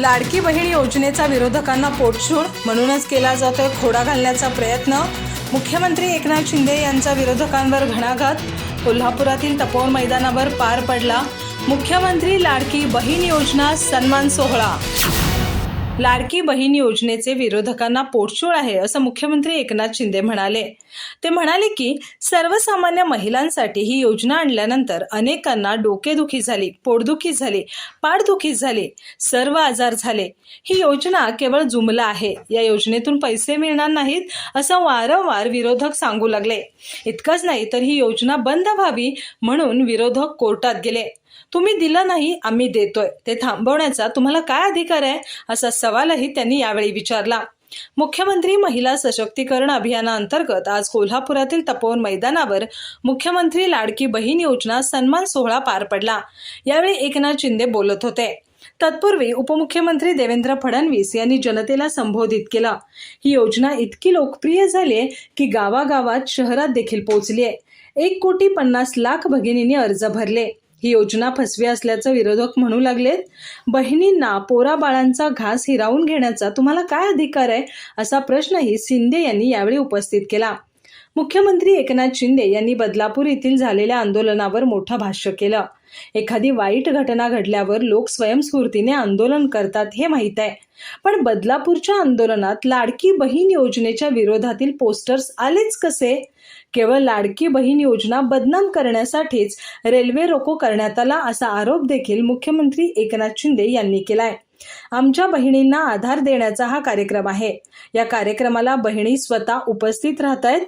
लाडकी बहीण योजनेचा विरोधकांना पोटशूळ म्हणूनच केला जातोय खोडा घालण्याचा प्रयत्न. मुख्यमंत्री एकनाथ शिंदे यांचा विरोधकांवर घणाघात. कोल्हापुरातील तपोवन मैदानावर पार पडला. मुख्यमंत्री लाडकी बहीण योजना सन्मान सोहळा लाडकी बहीण योजनेचे विरोधकांना पोटशूळ आहे असं मुख्यमंत्री एकनाथ शिंदे म्हणाले. ते म्हणाले की सर्वसामान्य महिलांसाठी ही योजना आणल्यानंतर अनेकांना डोकेदुखी झाली पोटदुखी झाली पाठदुखी झाली सर्व आजार झाले. ही योजना केवळ जुमला आहे. या योजनेतून पैसे मिळणार नाहीत असं वारंवार विरोधक सांगू लागले. इतकंच नाही तर ही योजना बंद व्हावी म्हणून विरोधक कोर्टात गेले. तुम्ही दिलं नाही आम्ही देतोय. ते थांबवण्याचा तुम्हाला काय अधिकार आहे? असा सवालही त्यांनी यावेळी विचारला. मुख्यमंत्री महिला सशक्तीकरण अभियानाअंतर्गत आज कोल्हापुरातील तपोवन मैदानावर मुख्यमंत्री लाडकी बहीण योजना सन्मान सोहळा पार पडला. यावेळी एकनाथ शिंदे बोलत होते. तत्पूर्वी उपमुख्यमंत्री देवेंद्र फडणवीस यांनी जनतेला संबोधित केलं. ही योजना इतकी लोकप्रिय झाली आहे की गावागावात शहरात देखील पोहोचली आहे. एक कोटी पन्नास लाख भगिनींनी अर्ज भरले. ही योजना फसवी असल्याचं विरोधक म्हणू लागलेत. बहिणींना पोरा बाळांचा घास हिरावून घेण्याचा तुम्हाला काय अधिकार आहे? असा प्रश्नही शिंदे यांनी यावेळी उपस्थित केला. मुख्यमंत्री एकनाथ शिंदे यांनी बदलापूर येथील झालेल्या आंदोलनावर मोठं भाष्य केलं. एखादी वाईट घटना घडल्यावर लोक स्वयंस्फूर्तीने आंदोलन करतात हे माहीत आहे. पण बदलापूरच्या आंदोलनात लाडकी बहीण योजनेच्या विरोधातील पोस्टर्स आलेच कसे? केवळ लाडकी बहीण योजना बदनाम करण्यासाठीच रेल्वे रोको करण्यात आला असा आरोप देखील मुख्यमंत्री एकनाथ शिंदे यांनी केलाय. आमच्या बहिणींना आधार देण्याचा हा कार्यक्रम आहे. या कार्यक्रमाला बहिणी स्वतः उपस्थित राहत आहेत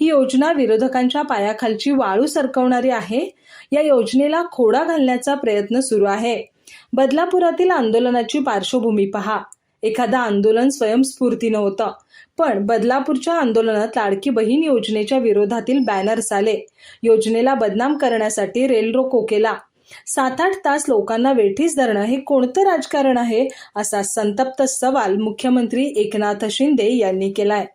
ही योजना विरोधकांच्या पायाखालची वाळू सरकवणारी आहे. या योजनेला खोडा घालण्याचा प्रयत्न सुरू आहे. बदलापुरातील आंदोलनाची पार्श्वभूमी पहा. एखादं आंदोलन स्वयंस्फूर्तीनं होतं पण बदलापूरच्या आंदोलनात लाडकी बहीण योजनेच्या विरोधातील बॅनर्स आले. योजनेला बदनाम करण्यासाठी रेल रोको केला. सात आठ तास लोकांना वेठीस धरणं हे कोणतं राजकारण आहे असा संतप्त सवाल मुख्यमंत्री एकनाथ शिंदे यांनी केलाय.